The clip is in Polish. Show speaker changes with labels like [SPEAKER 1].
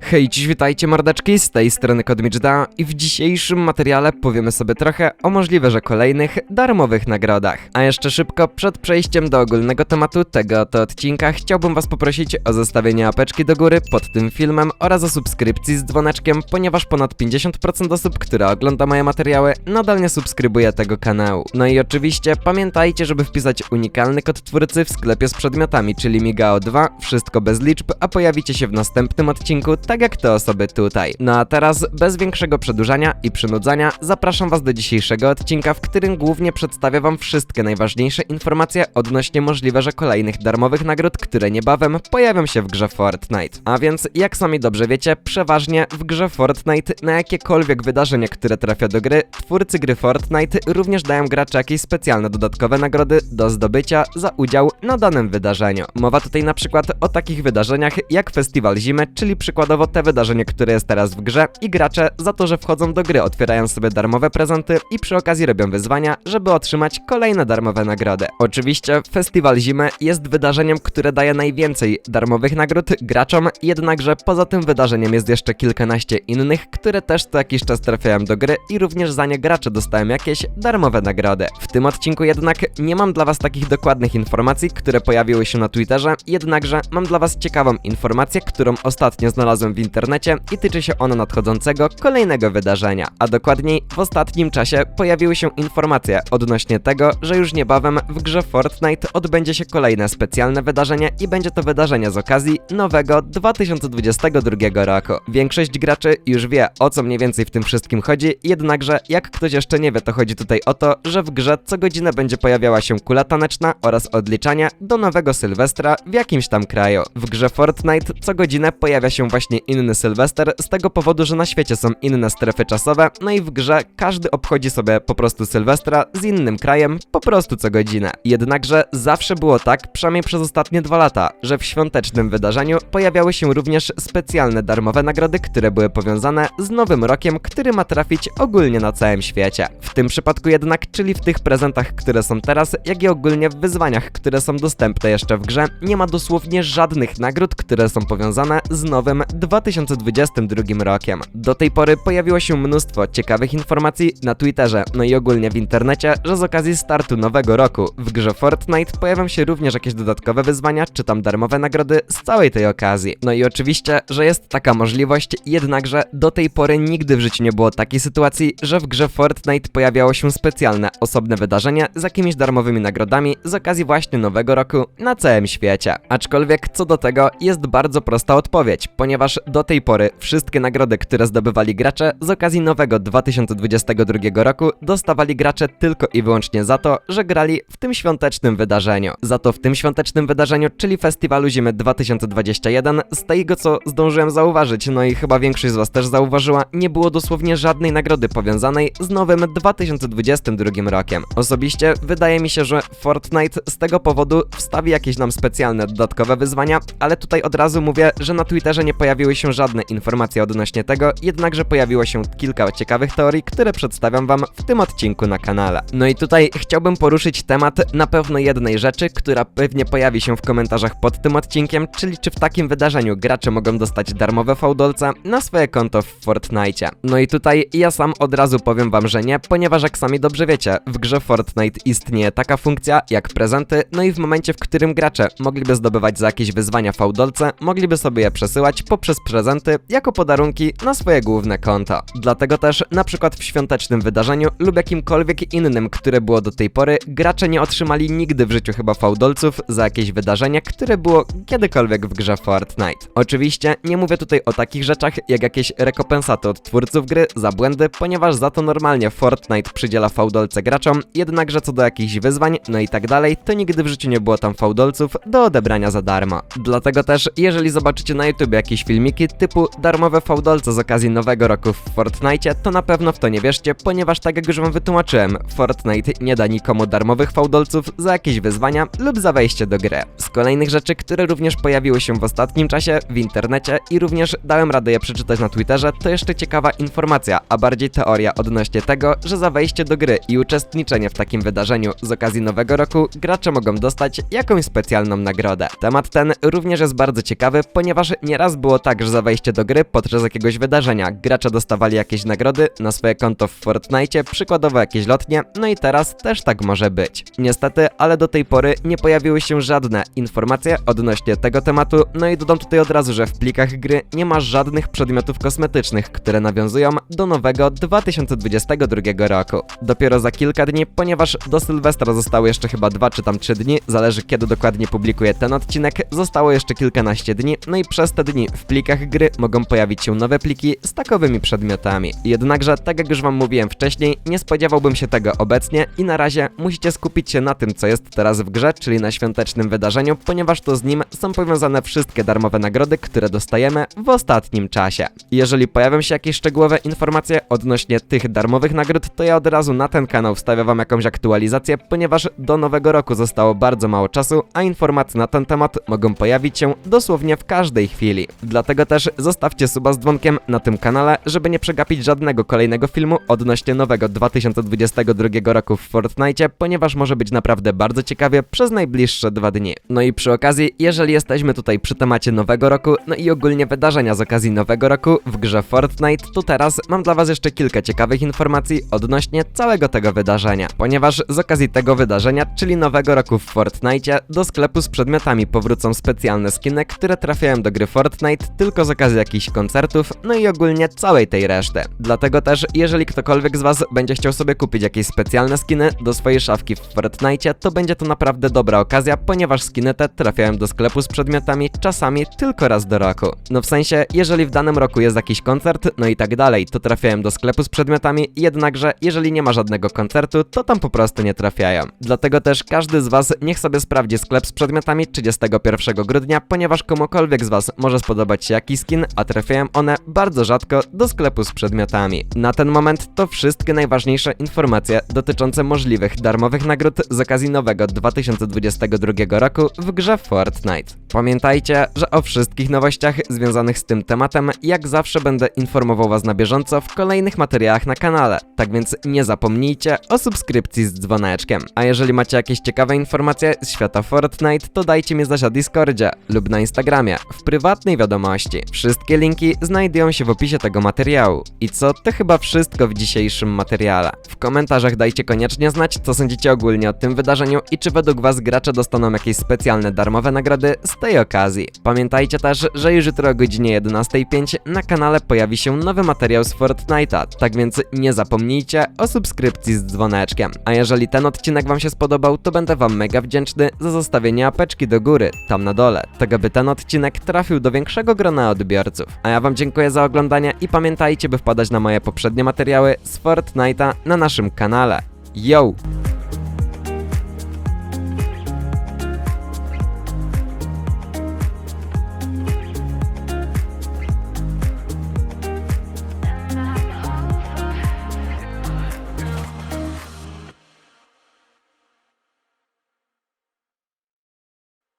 [SPEAKER 1] Hej, dziś witajcie mordeczki, z tej strony Kodmicda i w dzisiejszym materiale powiemy sobie trochę o możliwe, że kolejnych darmowych nagrodach. A jeszcze szybko, przed przejściem do ogólnego tematu tego oto odcinka, chciałbym was poprosić o zostawienie apeczki do góry pod tym filmem oraz o subskrypcji z dzwoneczkiem, ponieważ ponad 50% osób, które ogląda moje materiały, nadal nie subskrybuje tego kanału. No i oczywiście pamiętajcie, żeby wpisać unikalny kod twórcy w sklepie z przedmiotami, czyli Migao2, wszystko bez liczb, a pojawicie się w następnym odcinku, tak jak te osoby tutaj. No a teraz, bez większego przedłużania i przynudzania, zapraszam was do dzisiejszego odcinka, w którym głównie przedstawię wam wszystkie najważniejsze informacje odnośnie możliwe, że kolejnych darmowych nagród, które niebawem pojawią się w grze Fortnite. A więc, jak sami dobrze wiecie, przeważnie w grze Fortnite na jakiekolwiek wydarzenie, które trafia do gry, twórcy gry Fortnite również dają graczom jakieś specjalne dodatkowe nagrody do zdobycia za udział na danym wydarzeniu. Mowa tutaj na przykład o takich wydarzeniach jak Festiwal Zimy, czyli przykładowo te wydarzenie, które jest teraz w grze i gracze za to, że wchodzą do gry otwierają sobie darmowe prezenty i przy okazji robią wyzwania, żeby otrzymać kolejne darmowe nagrody. Oczywiście Festiwal Zimy jest wydarzeniem, które daje najwięcej darmowych nagród graczom, jednakże poza tym wydarzeniem jest jeszcze kilkanaście innych, które też co jakiś czas trafiają do gry i również za nie gracze dostają jakieś darmowe nagrody. W tym odcinku jednak nie mam dla was takich dokładnych informacji, które pojawiły się na Twitterze, jednakże mam dla was ciekawą informację, którą ostatnio znalazłem w internecie i tyczy się ona nadchodzącego kolejnego wydarzenia. A dokładniej w ostatnim czasie pojawiły się informacje odnośnie tego, że już niebawem w grze Fortnite odbędzie się kolejne specjalne wydarzenie i będzie to wydarzenie z okazji nowego 2022 roku. Większość graczy już wie o co mniej więcej w tym wszystkim chodzi, jednakże jak ktoś jeszcze nie wie, to chodzi tutaj o to, że w grze co godzinę będzie pojawiała się kula taneczna oraz odliczania do nowego Sylwestra w jakimś tam kraju. W grze Fortnite co godzinę pojawia się właśnie inny Sylwester z tego powodu, że na świecie są inne strefy czasowe, no i w grze każdy obchodzi sobie po prostu Sylwestra z innym krajem po prostu co godzinę. Jednakże zawsze było tak, przynajmniej przez ostatnie dwa lata, że w świątecznym wydarzeniu pojawiały się również specjalne darmowe nagrody, które były powiązane z nowym rokiem, który ma trafić ogólnie na całym świecie. W tym przypadku jednak, czyli w tych prezentach, które są teraz, jak i ogólnie w wyzwaniach, które są dostępne jeszcze w grze, nie ma dosłownie żadnych nagród, które są powiązane z nowym 2022 rokiem. Do tej pory pojawiło się mnóstwo ciekawych informacji na Twitterze, no i ogólnie w internecie, że z okazji startu nowego roku w grze Fortnite pojawią się również jakieś dodatkowe wyzwania, czy tam darmowe nagrody z całej tej okazji. No i oczywiście, że jest taka możliwość, jednakże do tej pory nigdy w życiu nie było takiej sytuacji, że w grze Fortnite pojawiało się specjalne, osobne wydarzenie z jakimiś darmowymi nagrodami z okazji właśnie nowego roku na całym świecie. Aczkolwiek co do tego jest bardzo prosta odpowiedź, ponieważ do tej pory wszystkie nagrody, które zdobywali gracze z okazji nowego 2022 roku dostawali gracze tylko i wyłącznie za to, że grali w tym świątecznym wydarzeniu. Za to w tym świątecznym wydarzeniu, czyli Festiwalu Zimy 2021, z tego co zdążyłem zauważyć, no i chyba większość z was też zauważyła, nie było dosłownie żadnej nagrody powiązanej z nowym 2022 rokiem. Osobiście wydaje mi się, że Fortnite z tego powodu wstawi jakieś nam specjalne dodatkowe wyzwania, ale tutaj od razu mówię, że na Twitterze nie pojawiły się żadne informacje odnośnie tego, jednakże pojawiło się kilka ciekawych teorii, które przedstawiam wam w tym odcinku na kanale. No i tutaj chciałbym poruszyć temat na pewno jednej rzeczy, która pewnie pojawi się w komentarzach pod tym odcinkiem, czyli czy w takim wydarzeniu gracze mogą dostać darmowe fałdolce na swoje konto w Fortnite. No i tutaj ja sam od razu powiem wam, że nie, ponieważ jak sami dobrze wiecie, w grze Fortnite istnieje taka funkcja jak prezenty, no i w momencie, w którym gracze mogliby zdobywać za jakieś wyzwania fałdolce, mogliby sobie je przesyłać poprzez prezenty jako podarunki na swoje główne konto. Dlatego też na przykład w świątecznym wydarzeniu lub jakimkolwiek innym, które było do tej pory, gracze nie otrzymali nigdy w życiu chyba fałdolców za jakieś wydarzenie, które było kiedykolwiek w grze Fortnite. Oczywiście nie mówię tutaj o takich rzeczach jak jakieś rekompensaty od twórców gry za błędy, ponieważ za to normalnie Fortnite przydziela fałdolce graczom, jednakże co do jakichś wyzwań, no i tak dalej, to nigdy w życiu nie było tam fałdolców do odebrania za darmo. Dlatego też, jeżeli zobaczycie na YouTube jakieś filmiki typu darmowe fałdolce z okazji nowego roku w Fortnite, to na pewno w to nie wierzcie, ponieważ tak jak już wam wytłumaczyłem, Fortnite nie da nikomu darmowych fałdolców za jakieś wyzwania lub za wejście do gry. Z kolejnych rzeczy, które również pojawiły się w ostatnim czasie w internecie i również dałem radę je przeczytać na Twitterze, to jeszcze ciekawa informacja, a bardziej teoria odnośnie tego, że za wejście do gry i uczestniczenie w takim wydarzeniu z okazji nowego roku gracze mogą dostać jakąś specjalną nagrodę. Temat ten również jest bardzo ciekawy, ponieważ nieraz było tak, że za wejście do gry podczas jakiegoś wydarzenia gracze dostawali jakieś nagrody na swoje konto w Fortnite, przykładowo jakieś lotnie, no i teraz też tak może być. Niestety, ale do tej pory nie pojawiły się żadne informacje odnośnie tego tematu, no i dodam tutaj od razu, że w plikach gry nie ma żadnych przedmiotów kosmetycznych, które nawiązują do nowego 2022 roku. Dopiero za kilka dni, ponieważ do Sylwestra zostały jeszcze chyba 2 czy tam 3 dni, zależy kiedy dokładnie publikuję ten odcinek, zostało jeszcze kilkanaście dni, no i przez te dni w plikach gry mogą pojawić się nowe pliki z takowymi przedmiotami. Jednakże, tak jak już wam mówiłem wcześniej, nie spodziewałbym się tego obecnie i na razie musicie skupić się na tym, co jest teraz w grze, czyli na świątecznym wydarzeniu, ponieważ to z nim są powiązane wszystkie darmowe nagrody, które dostajemy w ostatnim czasie. Jeżeli pojawią się jakieś szczegółowe informacje odnośnie tych darmowych nagród, to ja od razu na ten kanał wstawię wam jakąś aktualizację, ponieważ do nowego roku zostało bardzo mało czasu, a informacje na ten temat mogą pojawić się dosłownie w każdej chwili. Dlatego też zostawcie suba z dzwonkiem na tym kanale, żeby nie przegapić żadnego kolejnego filmu odnośnie nowego 2022 roku w Fortnite, ponieważ może być naprawdę bardzo ciekawie przez najbliższe dwa dni. No i przy okazji, jeżeli jesteśmy tutaj przy temacie nowego roku, no i ogólnie wydarzenia z okazji nowego roku w grze Fortnite, to teraz mam dla was jeszcze kilka ciekawych informacji odnośnie całego tego wydarzenia. Ponieważ z okazji tego wydarzenia, czyli nowego roku w Fortnite, do sklepu z przedmiotami powrócą specjalne skiny, które trafiają do gry Fortnite tylko z okazji jakichś koncertów, no i ogólnie całej tej reszty. Dlatego też, jeżeli ktokolwiek z was będzie chciał sobie kupić jakieś specjalne skiny do swojej szafki w Fortnite, to będzie to naprawdę dobra okazja, ponieważ skiny te trafiają do sklepu z przedmiotami czasami tylko raz do roku. No w sensie, jeżeli w danym roku jest jakiś koncert, no i tak dalej, to trafiają do sklepu z przedmiotami, jednakże jeżeli nie ma żadnego koncertu, to tam po prostu nie trafiają. Dlatego też każdy z was niech sobie sprawdzi sklep z przedmiotami 31 grudnia, ponieważ komukolwiek z was może spodobać się jakiś skin, a trafiają one bardzo rzadko do sklepu z przedmiotami. Na ten moment to wszystkie najważniejsze informacje dotyczące możliwych darmowych nagród z okazji nowego 2022 roku w grze Fortnite. Pamiętajcie, że o wszystkich nowościach związanych z tym tematem jak zawsze będę informował was na bieżąco w kolejnych materiałach na kanale, tak więc nie zapomnijcie o subskrypcji z dzwoneczkiem. A jeżeli macie jakieś ciekawe informacje z świata Fortnite, to dajcie mi znać na Discordzie lub na Instagramie w prywatnej wiadomości. Wszystkie linki znajdują się w opisie tego materiału. I co, to chyba wszystko w dzisiejszym materiale. W komentarzach dajcie koniecznie znać, co sądzicie ogólnie o tym wydarzeniu i czy według was gracze dostaną jakieś specjalne darmowe nagrody z tej okazji. Pamiętajcie też, że już jutro o godzinie 11.05 na kanale pojawi się nowy materiał z Fortnite'a, tak więc nie zapomnijcie o subskrypcji z dzwoneczkiem. A jeżeli ten odcinek wam się spodobał, to będę wam mega wdzięczny za zostawienie apeczki do góry, tam na dole, tego by ten odcinek trafił do większego grona odbiorców. A ja wam dziękuję za oglądanie i pamiętajcie, by wpadać na moje poprzednie materiały z Fortnite'a na naszym kanale. Yo!